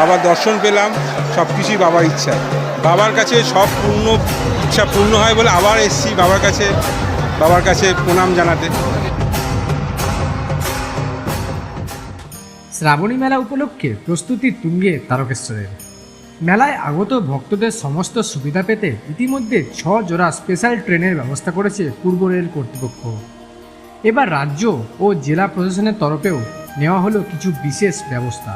বাবার দর্শন পেলাম, সব কিছুই বাবার ইচ্ছা। বাবার কাছে সব পূর্ণ ইচ্ছা পূর্ণ হয় বলে আবার এসছি বাবার কাছে বাবার কাছে প্রণাম জানাতে। শ্রাবণী মেলা উপলক্ষে প্রস্তুতি তুঙ্গে তারকেশ্বরের। মেলায় আগত ভক্তদের সমস্ত সুবিধা পেতে ইতিমধ্যে ছ জোড়া স্পেশাল ট্রেনের ব্যবস্থা করেছে পূর্ব রেল কর্তৃপক্ষ। এবার রাজ্য ও জেলা প্রশাসনের তরফেও নেওয়া হলো কিছু বিশেষ ব্যবস্থা।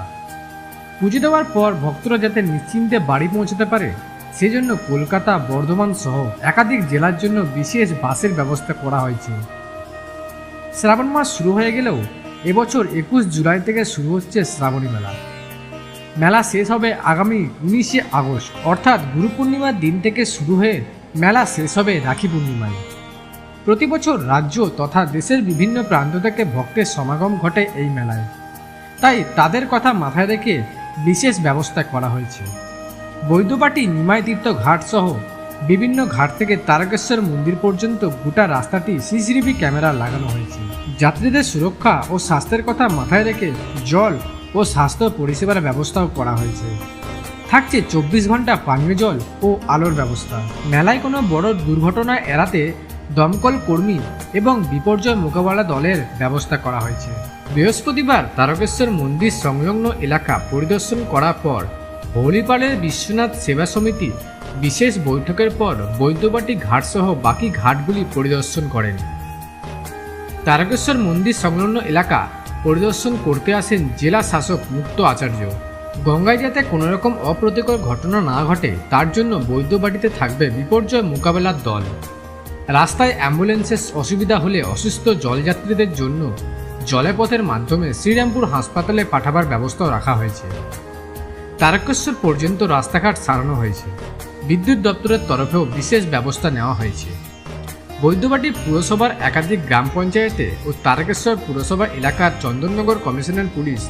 পুজো দেওয়ার পর ভক্তরা যাতে নিশ্চিন্তে বাড়ি পৌঁছাতে পারে, সেজন্য কলকাতা, বর্ধমান সহ একাধিক জেলার জন্য বিশেষ বাসের ব্যবস্থা করা হয়েছে। শ্রাবণ মাস শুরু হয়ে গেলেও এবছর একুশ জুলাই থেকে শুরু হচ্ছে শ্রাবণী মেলা। মেলা শেষ হবে আগামী উনিশে আগস্ট, অর্থাৎ গুরু পূর্ণিমার দিন থেকে শুরু হয়ে মেলা শেষ হবে রাখি পূর্ণিমায়। প্রতি বছর রাজ্য তথা দেশের বিভিন্ন প্রান্ত থেকে ভক্তের সমাগম ঘটে এই মেলায়। তাই তাদের কথা মাথায় রেখে বিশেষ ব্যবস্থা করা হয়েছে। বৈদ্যবাটি ঘাট সহ বিভিন্ন ঘাট থেকে তারকেশ্বর মন্দির পর্যন্ত গোটা রাস্তাটি সিসিটিভি ক্যামেরা লাগানো হয়েছে। যাত্রীদের সুরক্ষা ও স্বাস্থ্যের কথা মাথায় রেখে জল ও স্বাস্থ্য পরিষেবার ব্যবস্থাও করা হয়েছে। থাকছে চব্বিশ ঘণ্টা পানীয় জল ও আলোর ব্যবস্থা। মেলায় কোনো বড় দুর্ঘটনা এড়াতে দমকল কর্মী এবং বিপর্যয় মোকাবেলা দলের ব্যবস্থা করা হয়েছে। বৃহস্পতিবার তারকেশ্বর মন্দির সংলগ্ন এলাকা পরিদর্শন করার পর হলিপালের বিশ্বনাথ সেবা সমিতি বিশেষ বৈঠকের পর বৈদ্যবাটি ঘাটসহ বাকি ঘাটগুলি পরিদর্শন করেন। তারকেশ্বর মন্দির সংলগ্ন এলাকা পরিদর্শন করতে আসেন জেলা শাসক মুক্ত আচার্য। গঙ্গায় যাতে কোনো রকম অপ্রীতিকর ঘটনা না ঘটে, তার জন্য বৈদ্যবাটিতে থাকবে বিপর্যয় মোকাবেলার দল। রাস্তায় অ্যাম্বুলেন্সের অসুবিধা হলে অসুস্থ জলযাত্রীদের জন্য জলপথের মাধ্যমে শ্রীরামপুর হাসপাতালে পাঠাবার ব্যবস্থাও রাখা হয়েছে। তারকেশ্বর পর্যন্ত রাস্তাঘাট সারানো হয়েছে। বিদ্যুৎ দপ্তরের তরফেও বিশেষ ব্যবস্থা নেওয়া হয়েছে। বৈদ্যবাটি পুরসভার একাধিক গ্রাম পঞ্চায়েতে ও তারকেশ্বর পুরসভা এলাকার চন্দননগর কমিশনার পুলিশ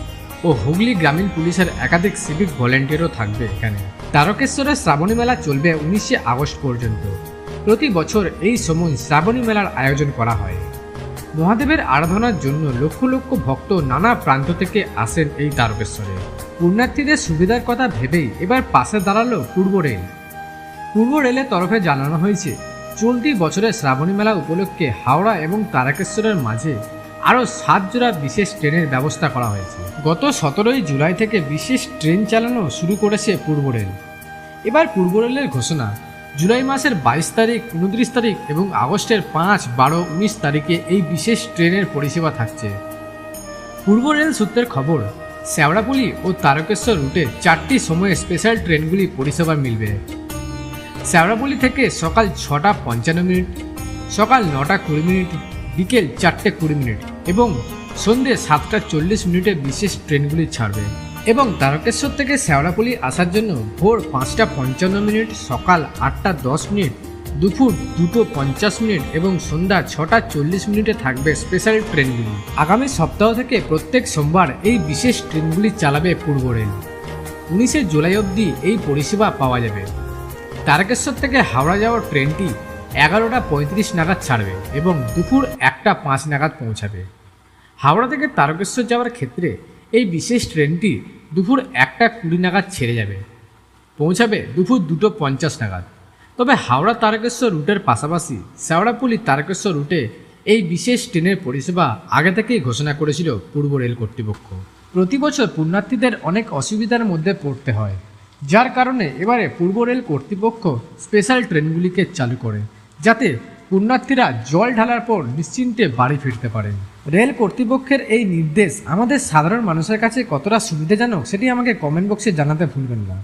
ও হুগলি গ্রামীণ পুলিশের একাধিক সিভিক ভলেন্টিয়ারও থাকবে এখানে। তারকেশ্বরের শ্রাবণী মেলা চলবে উনিশে আগস্ট পর্যন্ত। প্রতি বছর এই সময় শ্রাবণী মেলার আয়োজন করা হয়। মহাদেবের আরাধনার জন্য লক্ষ লক্ষ ভক্ত নানা প্রান্ত থেকে আসেন এই তারকেশ্বরে পুণ্যার্থীদের সুবিধার কথা ভেবেই এবার পাশে দাঁড়াল পূর্ব রেল। পূর্ব রেলের তরফে জানানো হয়েছে, চলতি বছরের শ্রাবণী মেলা উপলক্ষে হাওড়া এবং তারকেশ্বরের মাঝে আরও সাত জোড়া বিশেষ ট্রেনের ব্যবস্থা করা হয়েছে। গত সতেরোই জুলাই থেকে বিশেষ ট্রেন চালানো শুরু করেছে পূর্ব রেল। এবার পূর্ব রেলের ঘোষণা জুলাই মাসের বাইশ তারিখ, উনত্রিশ তারিখ এবং আগস্টের পাঁচ, বারো, উনিশ তারিখে এই বিশেষ ট্রেনের পরিষেবা থাকছে। পূর্ব রেল সূত্রের খবর, শ্যাওড়াপুলি ও তারকেশ্বর রুটে চারটি সময়ে স্পেশাল ট্রেনগুলি পরিষেবা মিলবে। শ্যাওড়াপুলি থেকে সকাল ছটা পঞ্চান্ন মিনিট, সকাল নটা কুড়ি মিনিট, বিকেল চারটে কুড়ি মিনিট এবং সন্ধে সাতটা চল্লিশ মিনিটে বিশেষ ট্রেনগুলি ছাড়বে। এবং তারকেশ্বর থেকে শ্যাওড়াপুলি আসার জন্য ভোর পাঁচটা পঞ্চান্ন মিনিট, সকাল আটটা দশ মিনিট, দুপুর দুটো পঞ্চাশ মিনিট এবং সন্ধ্যা ছটা চল্লিশ মিনিটে থাকবে স্পেশাল ট্রেনগুলি। আগামী সপ্তাহ থেকে প্রত্যেক সোমবার এই বিশেষ ট্রেনগুলি চালাবে পূর্ব রেল। উনিশে জুলাই অবধি এই পরিষেবা পাওয়া যাবে। তারকেশ্বর থেকে হাওড়া যাওয়ার ট্রেনটি এগারোটা পঁয়ত্রিশ নাগাদ ছাড়বে এবং দুপুর একটা পাঁচ নাগাদ পৌঁছাবে। হাওড়া থেকে তারকেশ্বর যাওয়ার ক্ষেত্রে এই বিশেষ ট্রেনটি দুপুর একটা কুড়ি নাগাদ ছেড়ে যাবে। পৌঁছাবে দুপুর দুটো পঞ্চাশ নাগাদ। তবে হাওড়া তারকেশ্বর রুটের পাশাপাশি শেওড়াপুলি তারকেশ্বর রুটে এই বিশেষ ট্রেনের পরিষেবা আগে থেকেই ঘোষণা করেছিল পূর্ব রেল কর্তৃপক্ষ। প্রতি বছর পুণ্যার্থীদের অনেক অসুবিধার মধ্যে পড়তে হয়। যার কারণে এবারে পূর্ব রেল কর্তৃপক্ষ স্পেশাল ট্রেনগুলিকে চালু করে, যাতে পুণ্যার্থীরা জল ঢালার পর নিশ্চিন্তে বাড়ি ফিরতে পারেন। রেল কর্তৃপক্ষের এই নির্দেশ আমাদের সাধারণ মানুষের কাছে কতটা সুবিধাজনক সেটি আমাকে কমেন্ট বক্সে জানাতে ভুলবেন না।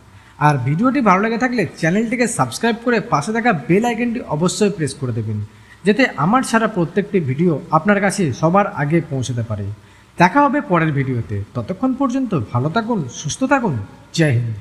আর ভিডিওটি ভালো লেগে থাকলে চ্যানেলটিকে সাবস্ক্রাইব করে পাশে থাকা বেল আইকনটি অবশ্যই প্রেস করে দেবেন, যাতে আমার ছাড়া প্রত্যেকটি ভিডিও আপনার কাছে সবার আগে পৌঁছাতে পারে। দেখা হবে পরের ভিডিওতে। ততক্ষণ পর্যন্ত ভালো থাকুন, সুস্থ থাকুন। জয় হিন্দ।